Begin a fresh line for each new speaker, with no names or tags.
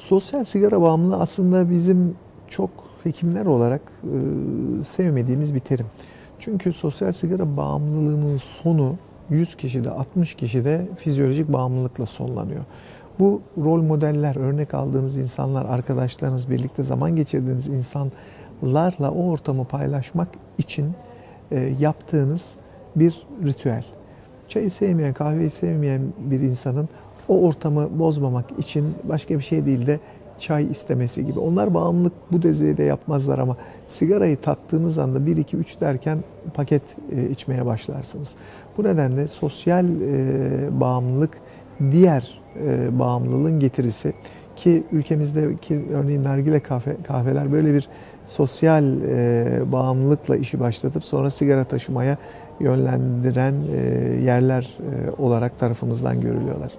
Sosyal sigara bağımlılığı aslında bizim çok hekimler olarak e, sevmediğimiz bir terim. Çünkü sosyal sigara bağımlılığının sonu 100 kişide 60 kişide fizyolojik bağımlılıkla sonlanıyor. Bu rol modeller, örnek aldığınız insanlar, arkadaşlarınız, birlikte zaman geçirdiğiniz insanlarla o ortamı paylaşmak için e, yaptığınız bir ritüel. Çayı sevmeyen, kahveyi sevmeyen bir insanın o ortamı bozmamak için başka bir şey değil de çay istemesi gibi. Onlar bağımlılık bu düzeyde yapmazlar ama sigarayı tattığınız anda 1 2 3 derken paket e, içmeye başlarsınız. Bu nedenle sosyal e, bağımlılık diğer e, bağımlılığın getirisi ki ülkemizdeki örneğin nargile kahve, kahveler böyle bir sosyal e, bağımlılıkla işi başlatıp sonra sigara taşımaya yönlendiren e, yerler e, olarak tarafımızdan görülüyorlar.